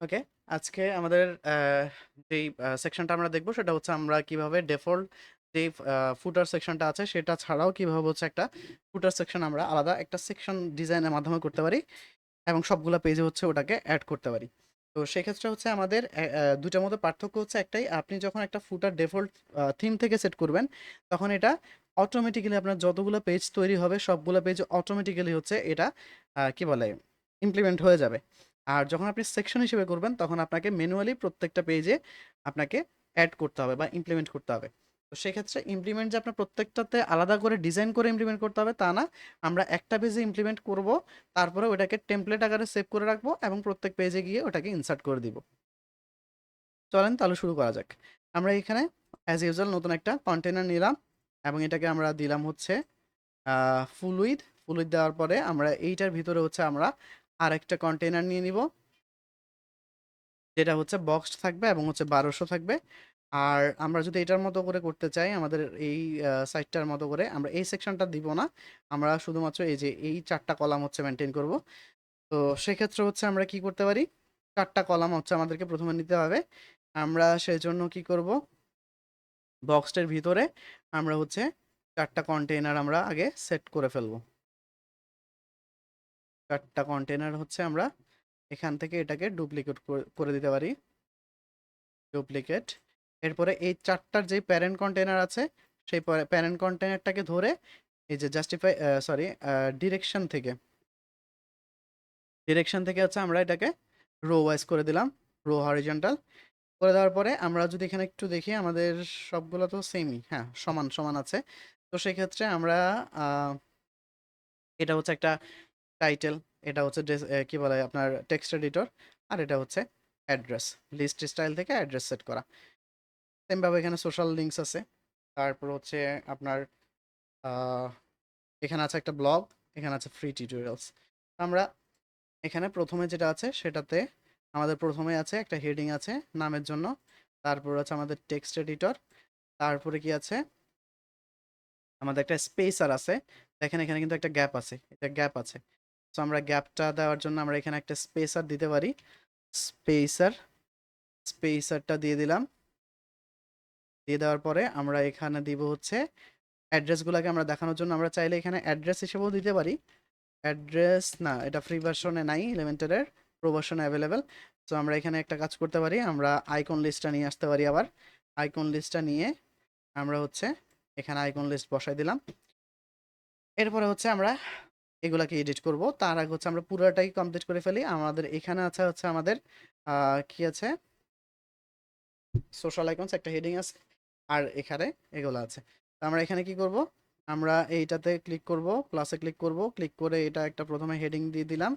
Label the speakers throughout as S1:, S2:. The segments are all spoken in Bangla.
S1: ওকে। আজকে আমাদের যেই সেকশনটা আমরা দেখব সেটা হচ্ছে আমরা কীভাবে ডিফল্ট যে ফুটার সেকশনটা আছে সেটা ছাড়াও কীভাবে হচ্ছে একটা ফুটার সেকশন আমরা আলাদা একটা সেকশন ডিজাইনের মাধ্যমে করতে পারি এবং সবগুলো পেজে হচ্ছে ওটাকে অ্যাড করতে পারি। তো সেক্ষেত্রে হচ্ছে আমাদের অ্যা অ্যা ২ টার মধ্যে পার্থক্য হচ্ছে একটাই, আপনি যখন একটা ফুটার ডিফল্ট থিম থেকে সেট করবেন, তখন এটা অটোমেটিক্যালি আপনার যতগুলো পেজ তৈরি হবে সবগুলো পেজ অটোমেটিক্যালি হচ্ছে এটা কি বলে? ইমপ্লিমেন্ট হয়ে যাবে। আর যখন আপনি সেকশন হিসেবে করবেন তখন আপনাকে ম্যানুয়ালি প্রত্যেকটা পেজে আপনাকে অ্যাড করতে হবে বা ইমপ্লিমেন্ট করতে হবে। তো সেক্ষেত্রে ইমপ্লিমেন্ট যে আপনার প্রত্যেকটাতে আলাদা করে ডিজাইন করে ইমপ্লিমেন্ট করতে হবে তা না। আমরা একটা পেজে ইমপ্লিমেন্ট করব, তারপরে ওটাকে টেমপ্লেট আকারে সেভ করে রাখব এবং প্রত্যেক পেজে গিয়ে ওটাকে ইনসার্ট করে দিব। চলেন তাহলে শুরু করা যাক। আমরা এখানে অ্যাজ ইউজুয়াল নতুন একটা কন্টেইনার নিলাম এবং এটাকে আমরা দিলাম হচ্ছে ফুল উইথ, ফুল উইথ দেওয়ার পরে আমরা এইটার ভিতরে হচ্ছে আমরা আরেকটা কন্টেইনার নিয়ে নিব। যেটা হচ্ছে বক্সড থাকবে এবং হচ্ছে বারোশো থাকবে। আর আমরা যদি এটার মতো করে করতে চাই, আমাদের এই সাইটটার মতো করে, আমরা এই সেকশনটা দিব না। আমরা শুধুমাত্র এই যে এই ৪ টা কলাম হচ্ছে মেনটেন করব। তো সেক্ষেত্রে হচ্ছে আমরা কি করতে পারি? চারটা কলাম হচ্ছে আমাদেরকে প্রথমে নিতে হবে। আমরা সেজন্য কি করব? বক্সড এর ভিতরে আমরা হচ্ছে ৪ টা কন্টেইনার আমরা আগে সেট করে ফেলব। ৪ টা কন্টেইনার হচ্ছে আমরা এখান থেকে এটাকে ডুপ্লিকেট করে দিতে পারি। ডুপ্লিকেট। এরপরে এই ৪ টার যেই প্যারেন্ট কন্টেইনার আছে, সেই প্যা প্যারেন্ট কন্টেইনারটাকে ধরে এই যে জাস্টিফাই সরি ডিরেকশন থেকে ডিরেকশন থেকে হচ্ছে আমরা এটাকে রো ওয়াইজ করে দিলাম। Row horizontal. করে দেওয়ার পরে আমরা যদি এখানে একটু দেখি আমাদের সবগুলো তো সেমই। হ্যাঁ, সমান, সমান আছে। তো সেক্ষেত্রে আমরা এটা হচ্ছে একটা টাইটেল, এটা হচ্ছে কি বলে আপনার টেক্সট এডিটর আর এটা হচ্ছে অ্যাড্রেস। লিস্ট স্টাইল থেকে অ্যাড্রেস সেট করা। সেম ভাবে এখানে সোশ্যাল লিঙ্কস আছে। তারপর হচ্ছে আপনার এখানে আছে একটা ব্লগ, এখানে আছে ফ্রি টিউটোরিয়ালস। আমরা এখানে প্রথমে যেটা আছে সেটাতে আমাদের প্রথমে আছে একটা হেডিং আছে নামের জন্য। তারপর আছে আমাদের টেক্সট এডিটর। তারপরে কি আছে? আমাদের একটা স্পেসার আছে। দেখেন এখানে কিন্তু একটা গ্যাপ আছে। এটা গ্যাপ আছে। সো আমরা গ্যাপটা দেওয়ার জন্য আমরা এখানে একটা স্পেসার দিতে পারি। স্পেসার, স্পেসারটা দিয়ে দিলাম। দিয়ে দেওয়ার পরে আমরা এখানে দিব হচ্ছে অ্যাড্রেসগুলাকে আমরা দেখানোর জন্য আমরা চাইলে এখানে অ্যাড্রেস হিসেবেও দিতে পারি। অ্যাড্রেস না, এটা ফ্রি ভার্সনে নাই এলিমেন্টর এর, প্রো ভার্সনে এভেইলেবল। সো আমরা এখানে একটা কাজ করতে পারি। আমরা আইকন লিস্টটা নিয়ে আসতে পারি আবার। আইকন লিস্টটা নিয়ে আমরা হচ্ছে এখানে আইকন লিস্ট বসাই দিলাম। এরপরে হচ্ছে আমরা এগুলাকে এডিট করব। তার আগে হচ্ছে আমরা পুরাটাই কমপ্লিট করে ফেলি। আমাদের এখানে আছে হচ্ছে আমাদের কি আছে? সোশ্যাল আইকনস একটা হেডিং আছে। আর এখানে এগুলো আছে। তো আমরা এখানে কি করব? আমরা এইটাতে ক্লিক করব, প্লাসে ক্লিক করব। ক্লিক করে এটা একটা প্রথমে হেডিং দিয়ে দিলাম।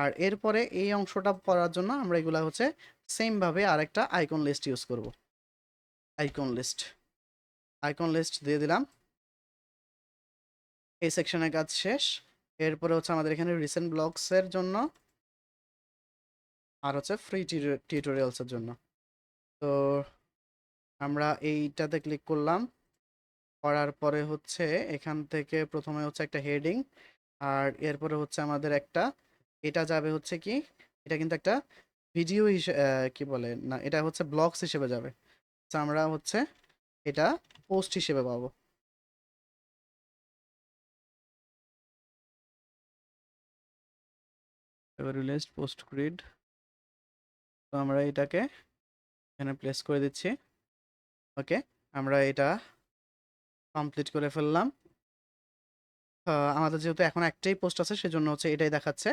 S1: আর এরপরে এই অংশটা করার জন্য আমরা এগুলা হচ্ছে সেম ভাবে আরেকটা আইকন লিস্ট ইউজ করব। Icon list. আইকন লিস্ট দিয়ে দিলাম। এই সেকশনের কাজ শেষ। এরপরে হচ্ছে আমাদের এখানে রিসেন্ট ব্লগস এর জন্য আর হচ্ছে ফ্রি টিউটো টিউটোরিয়ালস এর জন্য। তো আমরা এইটাতে ক্লিক করলাম। করার পরে হচ্ছে এখান থেকে প্রথমে হচ্ছে একটা হেডিং। আর এরপরে হচ্ছে আমাদের একটা এটা যাবে হচ্ছে কি? এটা কিন্তু একটা ভিডিও হিসে অ্যা কি বলে? না, এটা হচ্ছে ব্লগস হিসেবে যাবে। আমরা হচ্ছে এটা পোস্ট হিসেবে পাবো। এবার রিলিজড পোস্ট গ্রিড। তো আমরা এটাকে এখানে প্লেস করে দিচ্ছি। ওকে। আমরা এটা কমপ্লিট করে ফেললাম। আমাদের যেহেতু এখন একটাই পোস্ট আছে, সেজন্য হচ্ছে এটাই দেখাচ্ছে।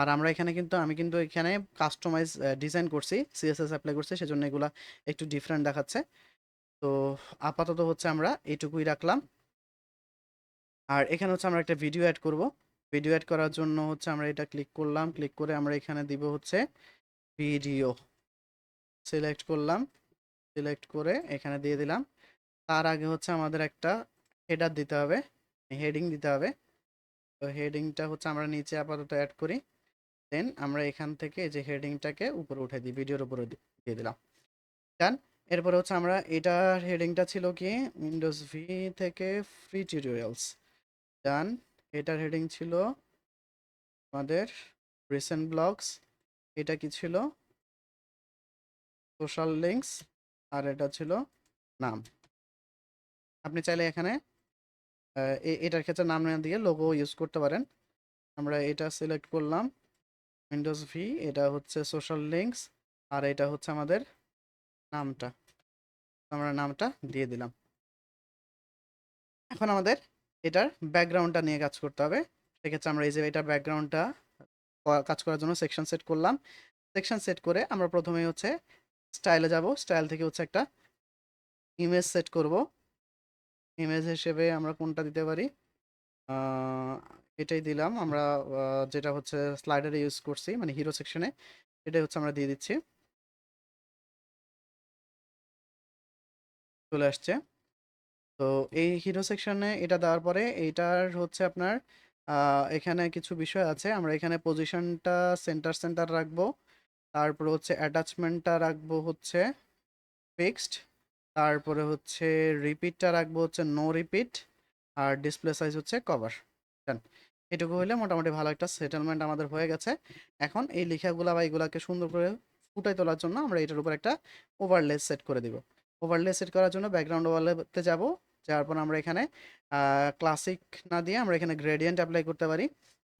S1: আর আমরা এখানে কিন্তু, আমি কিন্তু এখানে কাস্টমাইজ ডিজাইন করছি। সিএসএস অ্যাপ্লাই করছি, সেজন্য এগুলা একটু ডিফারেন্ট দেখাচ্ছে। তো আপাতত হচ্ছে আমরা এইটুকুই রাখলাম। আর এখানে হচ্ছে আমরা একটা ভিডিও অ্যাড করব। ভিডিও এড করার জন্য হচ্ছে আমরা এটা ক্লিক করলাম। ক্লিক করে আমরা এখানে দিব হচ্ছে ভিডিও। সিলেক্ট করলাম। সিলেক্ট করে এখানে দিয়ে দিলাম। তার আগে হচ্ছে আমাদের একটা হেডার দিতে হবে। হেডিং দিতে হবে। তো হেডিংটা হচ্ছে আমরা নিচে আপাতত অ্যাড করি। দেন আমরা এখান থেকে যে হেডিংটাকে উপরে উঠে দিই। ভিডিওর উপরে দিয়ে দিলাম। ডান। এরপরে হচ্ছে আমরা এটার হেডিংটা ছিল কি? উইন্ডোজ ভি থেকে ফ্রি টিউটোরিয়ালস। ডান। এটার হেডিং ছিল আমাদের রিসেন্ট ব্লগস। এটা কি ছিল? সোশ্যাল লিঙ্কস আর এটা ছিল নাম আপনি চাইলে এখানে এটার ক্ষেত্রে নাম না দিয়ে লোগো ইউজ করতে পারেন আমরা এটা সিলেক্ট করলাম উইন্ডোজ ভি এটা হচ্ছে সোশ্যাল লিঙ্কস আর এটা হচ্ছে আমাদের নামটা আমরা নামটা দিয়ে দিলাম এখন আমাদের এটার ব্যাকগ্রাউন্ডটা নিয়ে কাজ করতে হবে। সেক্ষেত্রে আমরা এই যে এটার ব্যাকগ্রাউন্ডটা কাজ করার জন্য সেকশন সেট করলাম। সেকশন সেট করে আমরা প্রথমেই হচ্ছে স্টাইলে যাব। স্টাইল থেকে হচ্ছে একটা ইমেজ সেট করব। ইমেজ হিসেবে আমরা কোনটা দিতে পারি? এটাই দিলাম। আমরা যেটা হচ্ছে স্লাইডারে ইউজ করছি মানে হিরো সেকশনে এটাই হচ্ছে আমরা দিয়ে দিচ্ছি। চলে আসছে। তো এই হিরো সেকশনে এটা দেওয়ার পরে এইটার হচ্ছে আপনার এখানে কিছু বিষয় আছে। আমরা এখানে পজিশনটা সেন্টার সেন্টার রাখব। তারপরে হচ্ছে অ্যাটাচমেন্টটা রাখব হচ্ছে ফিক্সড তারপরে হচ্ছে রিপিটটা রাখব হচ্ছে নো রিপিট আর ডিসপ্লে সাইজ হচ্ছে কভার এটুকু হলে মোটামুটি ভালো একটা সেটেলমেন্ট আমাদের হয়ে গেছে। এখন এই লেখাগুলা বা এগুলাকে সুন্দর করে ফুটাই তোলার জন্য আমরা এটার উপর একটা ওভারলে সেট করে দিব। ওভারলে সেট করার জন্য ব্যাকগ্রাউন্ড ওভারলেতে যাব। যার পর আমরা এখানে ক্লাসিক না দিয়ে আমরা এখানে গ্রেডিয়েন্ট অ্যাপ্লাই করতে পারি।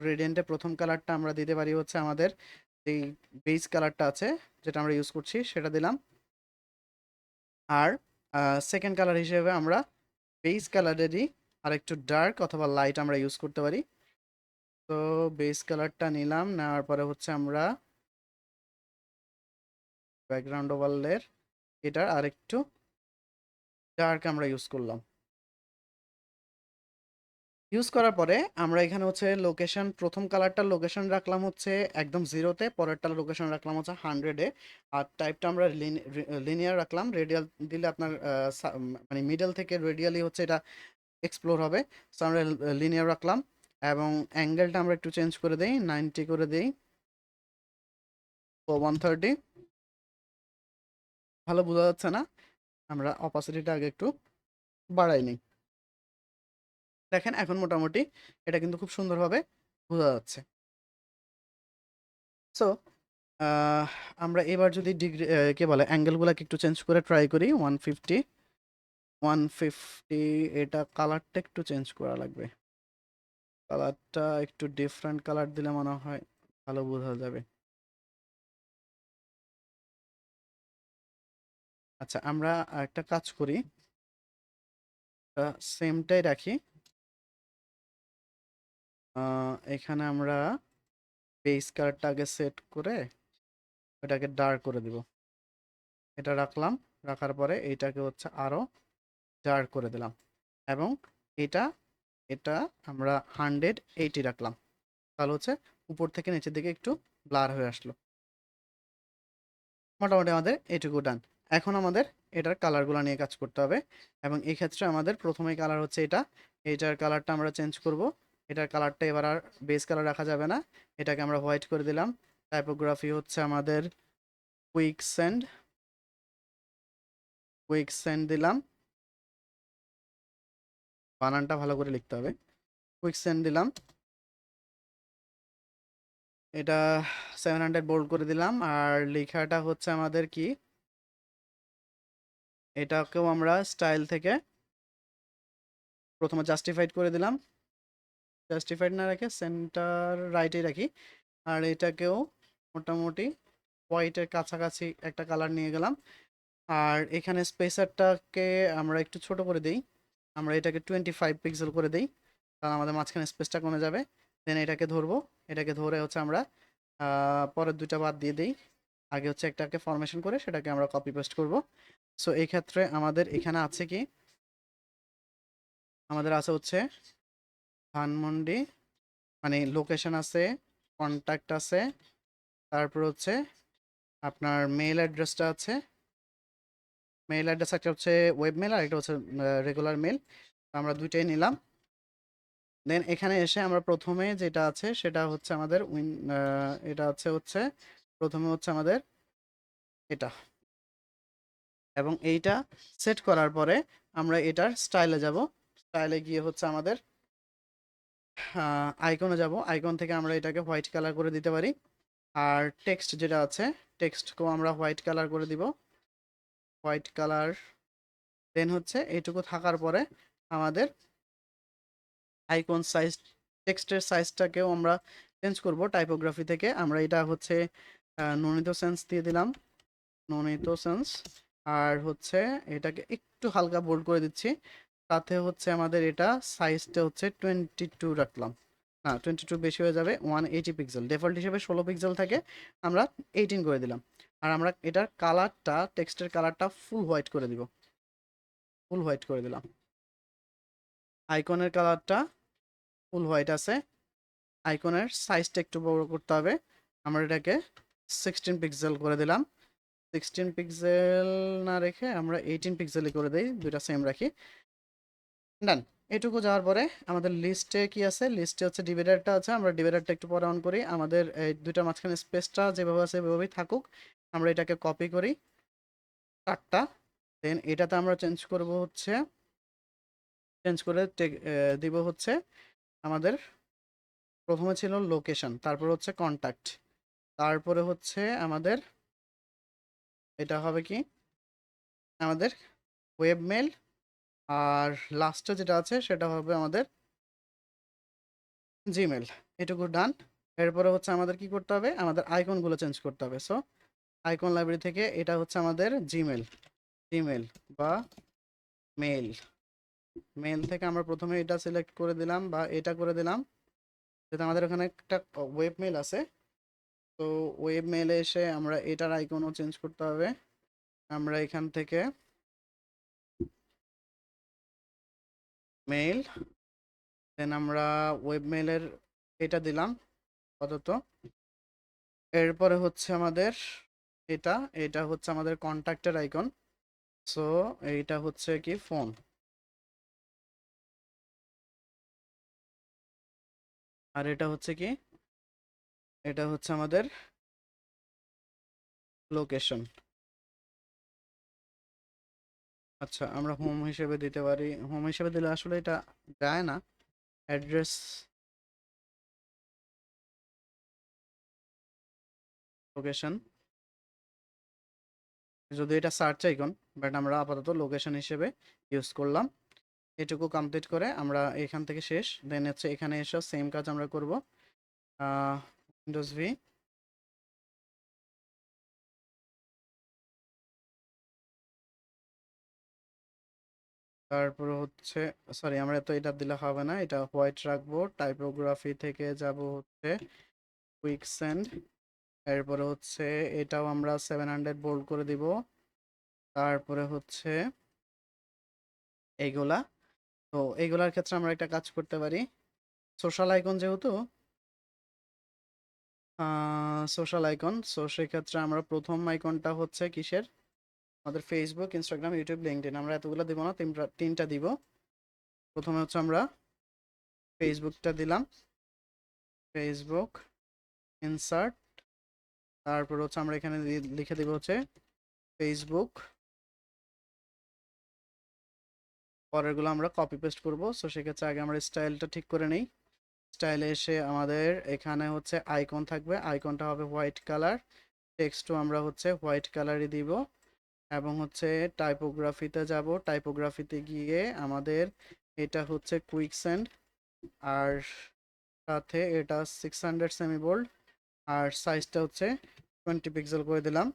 S1: গ্রেডিয়েন্টে প্রথম কালারটা আমরা দিতে পারি হচ্ছে আমাদের এই বেস কালারটা আছে, যেটা আমরা ইউজ করছি, সেটা দিলাম। আর সেকেন্ড কালার হিসেবে আমরা বেস কালারেরই আর একটু ডার্ক অথবা লাইট আমরা ইউজ করতে পারি। তো বেস কালারটা নিলাম, নেওয়ার পরে হচ্ছে আমরা ব্যাকগ্রাউন্ড ওভারলের এটার আর একটু ডার্ক আমরা ইউজ করলাম। ইউজ করার পরে আমরা এখানে হচ্ছে লোকেশন প্রথম কালারটার লোকেশন রাখলাম হচ্ছে একদম জিরোতে পরেরটার লোকেশন রাখলাম হচ্ছে হান্ড্রেডে আর টাইপটা আমরা লিনিয়ার রাখলাম রেডিয়াল দিলে আপনার মানে মিডল থেকে রেডিয়ালি হচ্ছে এটা এক্সপ্লোর হবে। সো আমরা লিনিয়ার রাখলাম এবং অ্যাঙ্গেলটা আমরা একটু চেঞ্জ করে দিই নাইনটি করে দিই। ও ওয়ান থার্টি ভালো বোঝা যাচ্ছে না? আমরা অপাসিটিটা আগে একটু বাড়াই নিই। দেখেন এখন মোটামুটি এটা কিন্তু খুব সুন্দরভাবে বোঝা যাচ্ছে। সো আমরা এবার যদি ডিগ্রি কে বলে অ্যাঙ্গেলগুলোকে একটু চেঞ্জ করে ট্রাই করি ওয়ান ফিফটি ওয়ান ফিফটি এটা কালারটা একটু চেঞ্জ করা লাগবে। কালারটা একটু ডিফারেন্ট কালার দিলে মনে হয় ভালো বোঝা যাবে। আচ্ছা আমরা একটা কাজ করি। সেমটাই রাখি। এখানে আমরা বেস কালারটা আগে সেট করে ওটাকে ডার্ক করে দিব। এটা রাখলাম, রাখার পরে এইটাকে হচ্ছে আরও ডার্ক করে দিলাম এবং এটা এটা আমরা হান্ড্রেড এইটি রাখলাম। তাহলে হচ্ছে উপর থেকে নিচের দিকে একটু ব্লার হয়ে আসলো। মোটামুটি আমাদের এটুকু ডান এখন আমাদের এটার কালারগুলো নিয়ে কাজ করতে হবে এবং এই ক্ষেত্রে আমাদের প্রথমে কালার হচ্ছে এটা। এইটার কালারটা আমরা চেঞ্জ করব। এটার কালারটা এবার আর বেস কালার রাখা যাবে না। এটাকে আমরা হোয়াইট করে দিলাম। টাইপোগ্রাফি হচ্ছে আমাদের কুইক সেন্ড কুইক সেন্ড দিলাম। বানানটা ভালো করে লিখতে হবে। কুইক সেন্ড দিলাম। এটা সেভেন হান্ড্রেড বোল্ড করে দিলাম। আর লেখাটা হচ্ছে আমাদের কি? এটাকেও আমরা স্টাইল থেকে প্রথমে জাস্টিফাইড করে দিলাম। জাস্টিফাইড না রেখে সেন্টার রাইটে রাখি। আর এটাকেও মোটামুটি হোয়াইটের কাছাকাছি একটা কালার নিয়ে গেলাম। আর এখানে স্পেসারটাকে আমরা একটু ছোট করে দিই। আমরা এটাকে টোয়েন্টি ফাইভ পিক্সেল করে দিই। তাহলে আমাদের মাঝখানে স্পেসটা কমে যাবে। দেন এটাকে ধরবো। এটাকে ধরে হচ্ছে আমরা পরের দুইটা বাদ দিয়ে দিই। আগে হচ্ছে একটাকে ফরমেশন করে সেটাকে আমরা কপি পেস্ট করব। সো এই ক্ষেত্রে আমাদের এখানে আছে কি? আমাদের আছে হচ্ছে ধানমন্ডি মানে লোকেশন আছে কন্ট্যাক্ট আছে, তারপর হচ্ছে আপনার মেল অ্যাড্রেসটা আছে। মেল অ্যাড্রেস একটা হচ্ছে ওয়েব মেল আর একটা হচ্ছে রেগুলার মেল আমরা দুইটাই নিলাম। দেন এখানে এসে আমরা প্রথমে যেটা আছে সেটা হচ্ছে আমাদের উইন এটা আছে হচ্ছে, প্রথমে হচ্ছে আমাদের এটা। এবং এইটা সেট করার পরে আমরা এটার স্টাইলে যাব। স্টাইলে গিয়ে হচ্ছে আমাদের আইকনে যাব। আইকন থেকে আমরা এটাকে হোয়াইট কালার করে দিতে পারি। আর টেক্সট যেটা আছে টেক্সটকেও আমরা হোয়াইট কালার করে দিব। হোয়াইট কালার দেন হচ্ছে এইটুকু থাকার পরে আমাদের আইকন সাইজ টেক্সটের সাইজটাকেও আমরা চেঞ্জ করব। টাইপোগ্রাফি থেকে আমরা এটা হচ্ছে ননিত সেন্স দিয়ে দিলাম। ননিত সেন্স আর হচ্ছে এটাকে একটু হালকা বোল্ড করে দিচ্ছি। তাতে হচ্ছে আমাদের এটা সাইজটা হচ্ছে টোয়েন্টি টু রাখলাম। হ্যাঁ টোয়েন্টি টু বেশি হয়ে যাবে ওয়ান এইটি পিক্সেল ডিফল্ট হিসেবে ষোলো পিক্সেল থাকে, আমরা এইটিন করে দিলাম। আর আমরা এটার কালারটা টেক্সটের কালারটা ফুল হোয়াইট করে দিব। ফুল হোয়াইট করে দিলাম। আইকনের কালারটা ফুল হোয়াইট আছে। আইকনের সাইজটা একটু বড় করতে হবে। আমরা এটাকে সিক্সটিন পিক্সেল করে দিলাম। সিক্সটিন পিক্সেল না রেখে আমরা এইটিন পিক্সেলই করে দিই, দুইটা সেম রাখি। ডান এটুকু যাওয়ার পরে আমাদের লিস্টে কি আছে? লিস্টে হচ্ছে ডিভাইডারটা আছে। আমরা ডিভাইডারটা একটু পরে অন করি। আমাদের এই দুইটার মাঝখানে স্পেসটা যেভাবে আছে, সেভাবেই থাকুক। আমরা এটাকে কপি করি। চারটা দেন এটাতে আমরা চেঞ্জ করব হচ্ছে চেঞ্জ করে দিব হচ্ছে আমাদের প্রথমে ছিল লোকেশন তারপর হচ্ছে কন্ট্যাক্ট তারপরে হচ্ছে আমাদের এটা হবে কি? আমাদের ওয়েব মেল আর লাস্টে যেটা আছে সেটা হবে আমাদের জিমেল এটুকু ডান এরপরে হচ্ছে আমাদের কি করতে হবে? আমাদের আইকনগুলো চেঞ্জ করতে হবে। সো আইকন লাইব্রেরি থেকে এটা হচ্ছে আমাদের জিমেল জিমেল বা মেল মেল থেকে আমরা প্রথমে এটা সিলেক্ট করে দিলাম বা এটা করে দিলাম। যেহেতু আমাদের ওখানে একটা ওয়েব মেল আছে, তো ওয়েব মেলে এসে আমরা এটার আইকনও চেঞ্জ করতে হবে। আমরা এখান থেকে মেইল দেন আমরা ওয়েব মেইলের এটা দিলাম, আপাতত। এরপরে হচ্ছে আমাদের এটা এটা হচ্ছে আমাদের কন্ট্যাক্টের আইকন সো এইটা হচ্ছে কি ফোন আর এটা হচ্ছে কি? এটা হচ্ছে আমাদের লোকেশন আচ্ছা আমরা হোম হিসেবে দিতে পারি। হোম হিসেবে দিলে আসলে এটা যায় না। অ্যাড্রেস লোকেশন যদি এটা সার্চ আইকন বাট আমরা আপাতত লোকেশন হিসেবে ইউজ করলাম। এটুকু কমপ্লিট করে আমরা এখান থেকে শেষ। দেন হচ্ছে এখানে এসে সেম কাজ আমরা করব। উইন্ডোজ ভি তারপর হচ্ছে সরি আমরা তো এটা দিলে হবে না, এটা হোয়াইট রাখব টাইপোগ্রাফি থেকে যাব হচ্ছে কুইক সেন্ড এরপরে হচ্ছে এটাও আমরা সেভেন হান্ড্রেড বোল্ড করে দিব, তারপরে হচ্ছে এইগুলা তো এইগুলার ক্ষেত্রে আমরা একটা কাজ করতে পারি সোশ্যাল আইকন যেহেতু সোশ্যাল আইকন সো সেক্ষেত্রে আমরা প্রথম আইকনটা হচ্ছে কিসের? আমাদের ফেসবুক ইনস্টাগ্রাম ইউটিউব লিঙ্কডিন আমরা এতগুলো দিব না, তিনটা তিনটা দিব। প্রথমে হচ্ছে আমরা ফেসবুকটা দিলাম। ফেসবুক ইনসার্ট তারপর হচ্ছে আমরা এখানে লিখে দিব হচ্ছে ফেসবুক পরেরগুলো আমরা কপি পেস্ট করব। সো সেক্ষেত্রে আগে আমরা স্টাইলটা ঠিক করে নেই। স্টাইলে এসে আমাদের এখানে হচ্ছে আইকন থাকবে। আইকনটা হবে হোয়াইট কালার টেক্সটও আমরা হচ্ছে হোয়াইট কালারই দিব। এবং হচ্ছে টাইপোগ্রাফিতে যাব। টাইপোগ্রাফিতে গিয়ে আমাদের এটা হচ্ছে কুইক সেন্ড আর সাথে এটা সিক্স হান্ড্রেড সেমি বোল্ড আর সাইজটা হচ্ছে টোয়েন্টি পিক্সেল করে দিলাম।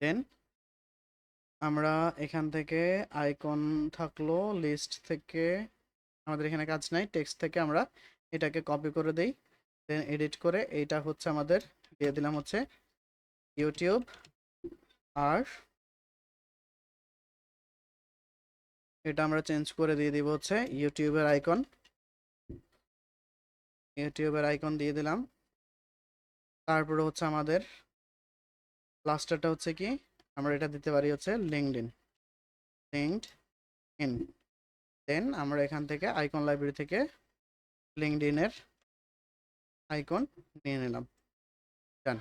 S1: দেন আমরা এখান থেকে আইকন থাকল লিস্ট থেকে আমাদের এখানে কাজ নাই টেক্সট থেকে আমরা এটাকে কপি করে দেই। দেন এডিট করে এইটা হচ্ছে আমাদের দিয়ে দিলাম হচ্ছে ইউটিউব আর এটা আমরা চেঞ্জ করে দিয়ে দিব হচ্ছে ইউটিউবের আইকন ইউটিউবের আইকন দিয়ে দিলাম। তারপরে হচ্ছে আমাদের লাস্টারটা হচ্ছে কি? আমরা এটা দিতে পারি হচ্ছে LinkedIn LinkedIn then আমরা এখান থেকে আইকন লাইব্রেরি থেকে লিঙ্কড ইনের আইকন নিয়ে নিলাম। ডান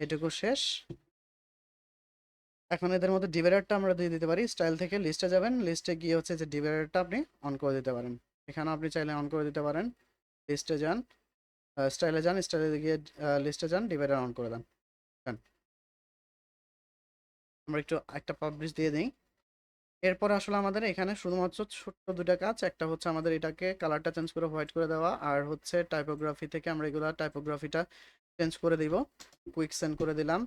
S1: এটুকু শেষ। এখন এদের মধ্যে ডিভাইডারটা আমরা দিয়ে দিতে পারি। স্টাইল থেকে লিস্টে যাবেন। লিস্টে গিয়ে হচ্ছে যে ডিভাইডারটা আপনি অন করে দিতে পারেন। এখানে আপনি চাইলে অন করে দিতে পারেন। লিস্টে যান। স্টাইলে যান। স্টাইলে গিয়ে লিস্টে যান। ডিভাইডার অন করে দেন। আমরা একটু একটা পাবলিশ দিয়ে দিই। এরপর আসলে আমাদের এখানে শুধুমাত্র ছোট্ট দুটা কাজ। একটা হচ্ছে আমাদের এটাকে কালারটা চেঞ্জ করে হোয়াইট করে দেওয়া। আর হচ্ছে টাইপোগ্রাফি থেকে আমরা এগুলো টাইপোগ্রাফিটা চেঞ্জ করে দিব। কুইক সেন্ড করে দিলাম।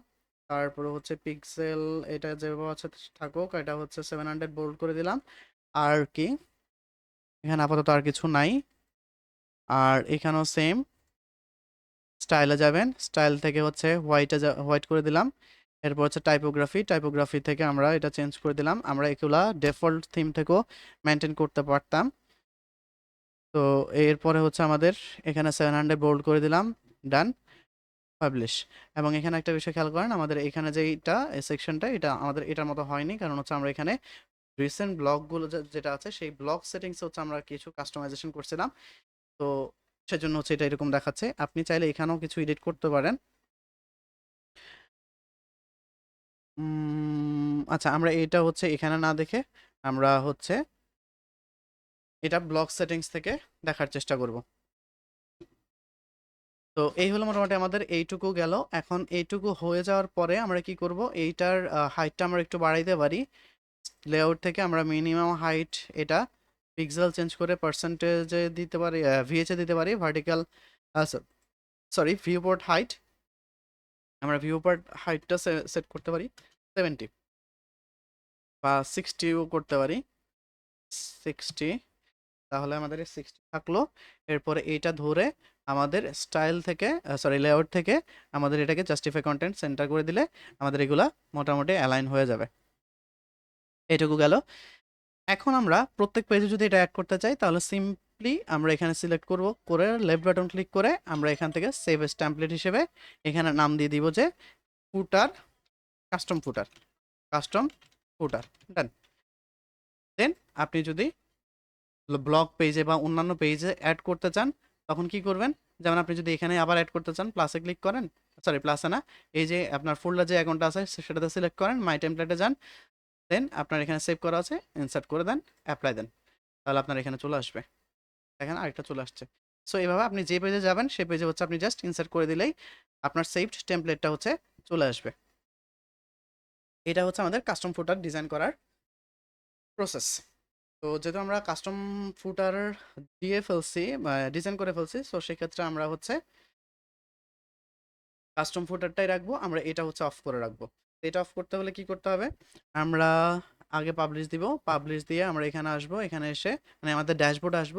S1: তারপরে হচ্ছে পিক্সেল এটা যেভাবে আছে থাকুক, এটা হচ্ছে সেভেন হান্ড্রেড বোল্ড করে দিলাম। আর কি? এখানে আপাতত আর কিছু নাই। আর এখানেও সেম স্টাইলে যাবেন। স্টাইল থেকে হচ্ছে হোয়াইটে হোয়াইট করে দিলাম। এরপর হচ্ছে টাইপোগ্রাফি টাইপোগ্রাফি থেকে আমরা এটা চেঞ্জ করে দিলাম। আমরা এগুলা ডিফল্ট থিম থেকেও মেনটেন করতে পারতাম। তো এরপরে হচ্ছে আমাদের এখানে সেভেন হান্ড্রেড বোল্ড করে দিলাম। ডান পাবলিশ এবং এখানে একটা বিষয় খেয়াল করেন, আমাদের এখানে যে এইটা সেকশনটা এটা আমাদের, এটার মতো হয়নি। কারণ হচ্ছে আমরা এখানে রিসেন্ট ব্লগগুলো যেটা আছে, সেই ব্লগ সেটিংস হচ্ছে আমরা কিছু কাস্টমাইজেশন করছিলাম। তো সেজন্য হচ্ছে এটা এরকম দেখাচ্ছে। আপনি চাইলে এখানেও কিছু এডিট করতে পারেন। আচ্ছা আমরা এটা হচ্ছে এখানে না দেখে আমরা হচ্ছে এটা ব্লগ সেটিংস থেকে দেখার চেষ্টা করব। তো এই হলো মোটামুটি আমাদের এইটুকু গেল। এখন এইটুকু হয়ে যাওয়ার পরে আমরা কি করব? এইটার হাইটটা আমরা একটু বাড়াইতে পারি। লেআউট থেকে আমরা মিনিমাম হাইট এটা পিক্সেল চেঞ্জ করে পার্সেন্টেজে দিতে পারি ভিএচে দিতে পারি ভার্টিক্যাল সরি ভিউপোর্ট হাইট আমরা ভিউপোর্ট হাইটটা সেট করতে পারি সেভেন্টি বা সিক্সটিও করতে পারি সিক্সটি তাহলে আমাদের সিক্সটি থাকল। এরপরে এইটা ধরে আমাদের স্টাইল থেকে সরি লেআউট থেকে আমাদের এটাকে জাস্টিফাই কন্টেন্ট সেন্টার করে দিলে আমাদের এগুলা মোটামুটি অ্যালাইন হয়ে যাবে। এটুকু গেল। এখন আমরা প্রত্যেক পেজে যদি এটা অ্যাড করতে চাই, তাহলে সিম্পলি আমরা এখানে সিলেক্ট করব, করে লেফট বাটন ক্লিক করে আমরা এখান থেকে সেভ এস টেমপ্লেট হিসেবে এখানে নাম দিয়ে দিব যে footer custom footer custom footer done then আপনি যদি ব্লগ পেজে বা অন্যান্য পেজে অ্যাড করতে চান তখন কি করবেন? যেমন আপনি যদি এখানে আবার অ্যাড করতে চান প্লাসে ক্লিক করেন সরি প্লাসে না, এই যে আপনার ফোল্ডার যে অ্যাকাউন্টটা আছে সেটাতে সিলেক্ট করেন মাই টেমপ্লেটে যান দেন আপনার এখানে সেভ করা আছে ইনসার্ট করে দেন অ্যাপ্লাই দেন। তাহলে আপনার এখানে চলে আসবে। দেখেন আরেকটা চলে আসছে। সো এভাবে আপনি যে পেজে যাবেন সেই পেজে হচ্ছে আপনি জাস্ট ইনসার্ট করে দিলেই আপনার সেভড টেমপ্লেটটা হচ্ছে চলে আসবে। এটা হচ্ছে আমাদের কাস্টম ফুটার ডিজাইন করার প্রসেস তো যেহেতু আমরা কাস্টম ফুটার দিয়ে ফেলছি ডিজাইন করে ফেলছি সো সেক্ষেত্রে আমরা হচ্ছে কাস্টম ফুটারটাই রাখব, আমরা এটা হচ্ছে অফ করে রাখব। এটা অফ করতে হলে কি করতে হবে? আমরা আগে পাবলিশ দিব পাবলিশ দিয়ে আমরা এখানে আসব, এখানে এসে মানে আমাদের ড্যাশবোর্ড আসব।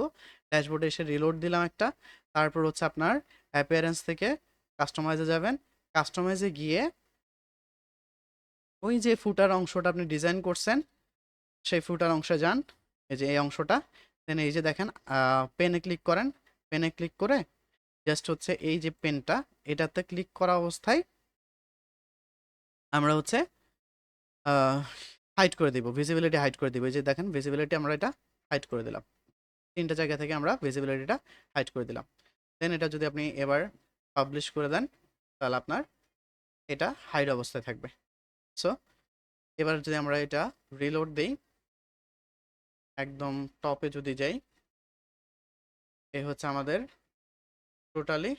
S1: ড্যাশবোর্ডে এসে রিলোড দিলাম একটা, তারপর হচ্ছে আপনার অ্যাপিয়ারেন্স থেকে কাস্টমাইজে যাবেন। কাস্টমাইজে গিয়ে ওই যে ফুটার অংশটা আপনি ডিজাইন করছেন, সেই ফুটার অংশে যান। এই যে এই অংশটা দেন এই যে দেখেন পেনে ক্লিক করেন পেনে ক্লিক করে জাস্ট হচ্ছে এই যে পেনটা এটাতে ক্লিক করা অবস্থায় আমরা হচ্ছে হাইড করে দিব ভিজিবিলিটি হাইড করে দিব। এই যে দেখেন ভিজিবিলিটি আমরা এটা হাইড করে দিলাম। তিনটা জায়গা থেকে আমরা ভিজিবিলিটিটা হাইড করে দিলাম। দেন এটা যদি আপনি এবার পাবলিশ করে দেন, তাহলে আপনার এটা হাইড অবস্থায় থাকবে। সো এবার যদি আমরা এটা রিলোড দিই একদম টপে যদি যাই এই হচ্ছে আমাদের টোটালি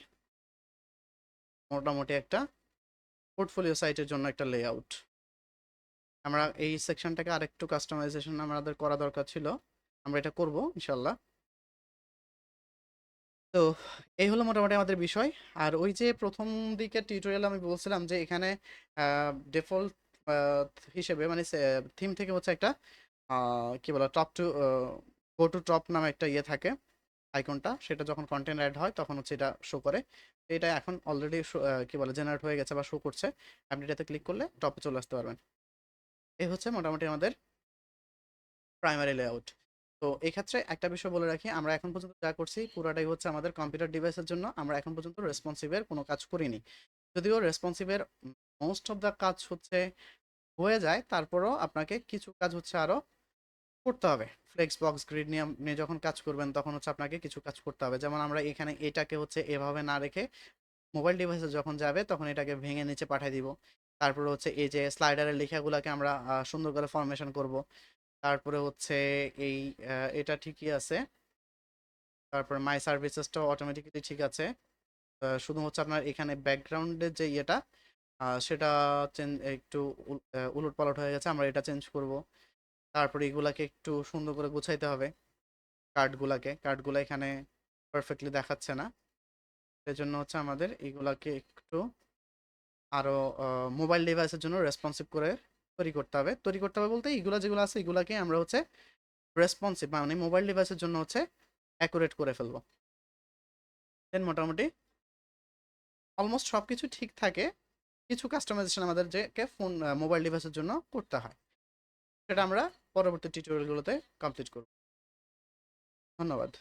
S1: মোটামুটি একটা পোর্টফোলিও সাইটের জন্য একটা লেআউট আমরা এই সেকশনটাকে আরেকটু কাস্টমাইজেশন আমাদের করা দরকার ছিল, আমরা এটা করব ইনশাল্লাহ তো এই হলো মোটামুটি আমাদের বিষয়। আর ওই যে প্রথম দিকের টিউটোরিয়াল আমি বলছিলাম যে এখানে ডিফল্ট হিসেবে মানে থিম থেকে হচ্ছে একটা কি বলে top to go to top নামে একটা ইয়ে থাকে আইকনটা সেটা যখন কন্টেন্ট অ্যাড হয় তখন হচ্ছে এটা শো করে। এটা এখন অলরেডি কি বলে জেনারেট হয়ে গেছে বা শো করছে। আপনি এটাতে ক্লিক করলে টপে চলে আসতে পারবেন। এই হচ্ছে মোটামুটি আমাদের প্রাইমারি লেআউট তো এই ক্ষেত্রে একটা বিষয় বলে রাখি, আমরা এখন পর্যন্ত যা করছি পুরোটাই হচ্ছে আমাদের কম্পিউটার ডিভাইসের জন্য, আমরা এখন পর্যন্ত রেসপন্সিভের কোনো কাজ করিনি। যদিও রেসপন্সিভের মোস্ট অফ দ্য কাজ হচ্ছে হয়ে যায়, তারপরও আপনাকে কিছু কাজ হচ্ছে আরও করতে হবে। ফ্লেক্স বক্স গ্রিড নিয়ে আপনি যখন কাজ করবেন, তখন হচ্ছে আপনাকে কিছু কাজ করতে হবে। যেমন আমরা এখানে এটাকে হচ্ছে এভাবে না রেখে মোবাইল ডিভাইসে যখন যাবে, তখন এটাকে ভেঙে নিচে পাঠিয়ে দিব। তারপরে হচ্ছে এই যে স্লাইডারের লেখাগুলোকে আমরা সুন্দর করে ফরমেশন করব। তারপরে হচ্ছে এই এটা ঠিকই আছে। তারপরে মাই সার্ভিসেসটাও অটোমেটিক্যালি ঠিক আছে। শুধু হচ্ছে আপনার এখানে ব্যাকগ্রাউন্ডের যে ইয়েটা সেটা চেঞ্জ একটু উল- উলট পালট হয়ে গেছে, আমরা এটা চেঞ্জ করব। তারপরে এগুলাকে একটু সুন্দর করে গুছাইতে হবে। কার্ডগুলাকে কার্ডগুলো এখানে পারফেক্টলি দেখাচ্ছে না। সেজন্য হচ্ছে আমাদের এগুলাকে একটু আরও মোবাইল ডিভাইসের জন্য রেসপন্সিভ করে তৈরি করতে হবে। তৈরি করতে হবে বলতে এগুলা যেগুলো আছে, এগুলাকে আমরা হচ্ছে রেসপন্সিভ মানে মোবাইল ডিভাইসের জন্য হচ্ছে অ্যাকুরেট করে ফেলব। দেন মোটামুটি অলমোস্ট সব কিছু ঠিক থাকে। কিছু কাস্টমাইজেশন আমাদের যে ফোন মোবাইল ডিভাইসের জন্য করতে হয়। সেটা আমরা পরবর্তী টিউটোরিয়ালগুলোতে কমপ্লিট করব। ধন্যবাদ।